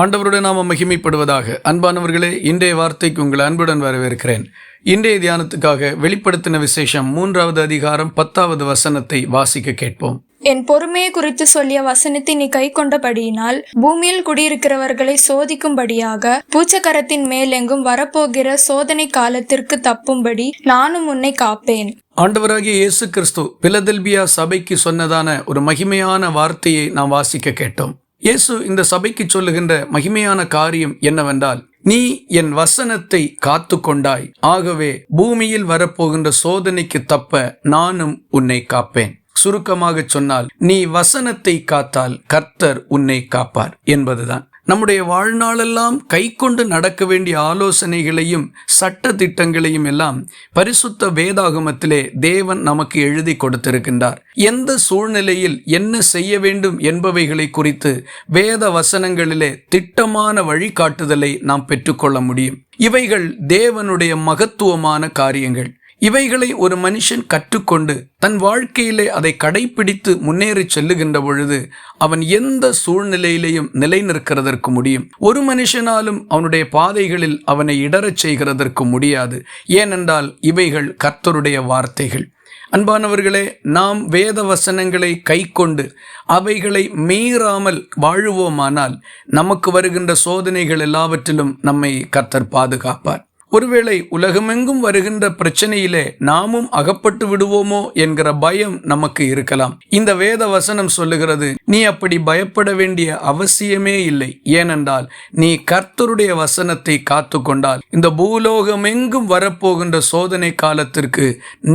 ஆண்டவருடைய நாம மகிமைப்படுவதாக. அன்பானவர்களே இன்றைய வார்த்தைக்கு உங்களை அன்புடன் வரவேற்கிறேன். இன்றைய தியானத்துக்காக வெளிப்படுத்தின விசேஷம் மூன்றாவது அதிகாரம் பத்தாவது வசனத்தை வாசிக்க கேட்போம். என் பொறுமையை குறித்து சொல்லிய வசனத்தை நீ கை கொண்டபடியினால் பூமியில் குடியிருக்கிறவர்களை சோதிக்கும்படியாக பூச்சக்கரத்தின் மேலெங்கும் வரப்போகிற சோதனை காலத்திற்கு தப்பும்படி நானும் உன்னை காப்பேன். ஆண்டவராகிய இயேசு கிறிஸ்து பிலதெல்பியா சபைக்கு சொன்னதான ஒரு மகிமையான வார்த்தையை நாம் வாசிக்க கேட்டோம். இயேசு இந்த சபைக்கு சொல்லுகின்ற மகிமையான காரியம் என்னவென்றால் நீ என் வசனத்தை காத்து கொண்டாய் ஆகவே பூமியில் வரப்போகின்ற சோதனைக்கு தப்ப நானும் உன்னை காப்பேன். சுருக்கமாக சொன்னால் நீ வசனத்தை காத்தால் கர்த்தர் உன்னை காப்பார் என்பதுதான். நம்முடைய வாழ்நாளெல்லாம் கை கொண்டு நடக்க வேண்டிய ஆலோசனைகளையும் சட்ட திட்டங்களையும் எல்லாம் பரிசுத்த வேதாகமத்திலே தேவன் நமக்கு எழுதி கொடுத்திருக்கின்றார். எந்த சூழ்நிலையில் என்ன செய்ய வேண்டும் என்பவைகளை குறித்து வேத வசனங்களிலே திட்டமான வழிகாட்டுதலை நாம் பெற்றுக்கொள்ள முடியும். இவைகள் தேவனுடைய மகத்துவமான காரியங்கள். இவைகளை ஒரு மனுஷன் கற்றுக்கொண்டு தன் வாழ்க்கையிலே அதை கடைபிடித்து முன்னேறி செல்லுகின்ற பொழுது அவன் எந்த சூழ்நிலையிலேயும் நிலை நிற்கிறதற்கு முடியும். ஒரு மனுஷனாலும் அவனுடைய பாதைகளில் அவனை இடறச் செய்கிறதற்கு முடியாது. ஏனென்றால் இவைகள் கர்த்தருடைய வார்த்தைகள். அன்பானவர்களே நாம் வேத வசனங்களை கை கொண்டு அவைகளை மீறாமல் வாழுவோமானால் நமக்கு வருகின்ற சோதனைகள் எல்லாவற்றிலும் நம்மை கர்த்தர் பாதுகாப்பார். ஒருவேளை உலகமெங்கும் வருகின்ற பிரச்சனையிலே நாமும் அகப்பட்டு விடுவோமோ என்கிற பயம் நமக்கு இருக்கலாம். இந்த வேத வசனம் சொல்லுகிறது நீ அப்படி பயப்பட வேண்டிய அவசியமே இல்லை. ஏனென்றால் நீ கர்த்தருடைய வசனத்தை காத்து கொண்டால் இந்த பூலோகமெங்கும் வரப்போகின்ற சோதனை காலத்திற்கு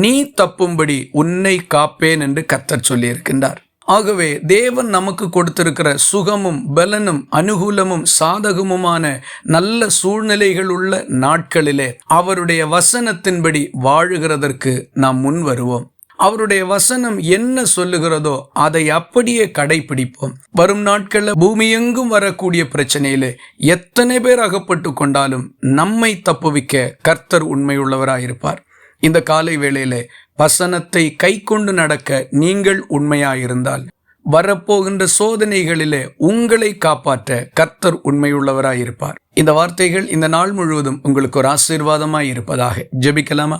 நீ தப்பும்படி உன்னை காப்பேன் என்று கர்த்தர் சொல்லியிருக்கின்றார். ஆகவே தேவன் நமக்கு கொடுத்திருக்கிற சுகமும் பலனும் அனுகூலமும் சாதகமுமான நல்ல சூழ்நிலைகள் உள்ள நாட்களிலே அவருடைய வசனத்தின்படி வாழுகிறதற்கு நாம் முன் வருவோம். அவருடைய வசனம் என்ன சொல்லுகிறதோ அதை அப்படியே கடைபிடிப்போம். வரும் நாட்களில் பூமியெங்கும் வரக்கூடிய பிரச்சனையில எத்தனை பேர் அகப்பட்டு கொண்டாலும் நம்மை தப்புவிக்க கர்த்தர் உண்மையுள்ளவராயிருப்பார். இந்த காலை வேளையிலே வசனத்தை கை கொண்டு நடக்க நீங்கள் உண்மையாயிருந்தால் வரப்போகின்ற சோதனைகளிலே உங்களை காப்பாற்ற கர்த்தர் உண்மையுள்ளவராயிருப்பார். இந்த வார்த்தைகள் இந்த நாள் முழுவதும் உங்களுக்கு ஒரு ஆசீர்வாதமாய் இருப்பதாக ஜெபிக்கலாமா?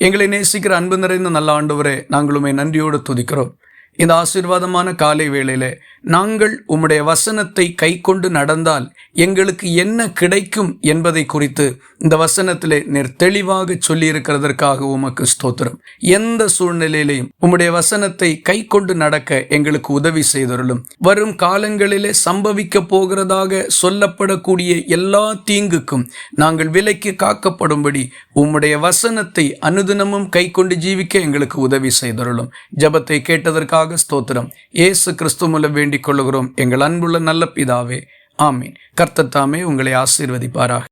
எங்களை நேசிக்கிற அன்பு நிறைந்த நல்ல ஆண்டவரே நாங்களுமே நன்றியோடு துதிக்கிறோம். இந்த ஆசீர்வாதமான காலை வேளையில் நாங்கள் உம்முடைய வசனத்தை கை கொண்டு நடந்தால் எங்களுக்கு என்ன கிடைக்கும் என்பதை குறித்து இந்த வசனத்திலே நேர் தெளிவாக சொல்லியிருக்கிறதற்காக உமக்கு ஸ்தோத்திரம். எந்த சூழ்நிலையிலையும் உம்முடைய வசனத்தை கை கொண்டு நடக்க எங்களுக்கு உதவி செய்தருளும். வரும் காலங்களிலே சம்பவிக்க போகிறதாக சொல்லப்படக்கூடிய எல்லா தீங்குக்கும் நாங்கள் விலைக்கு காக்கப்படும்படி உம்முடைய வசனத்தை அனுதினமும் கை கொண்டு ஜீவிக்க எங்களுக்கு உதவி செய்தருளும். ஜபத்தை கேட்டதற்காக ஸ்தோத்திரம். ஏசு கிறிஸ்து மூலம் வேண்டிக் கொள்ளுகிறோம். எங்கள் அன்புள்ள நல்ல பிதாவே. ஆமீன். கர்த்தத்தாமே உங்களை ஆசீர்வதிப்பாராக.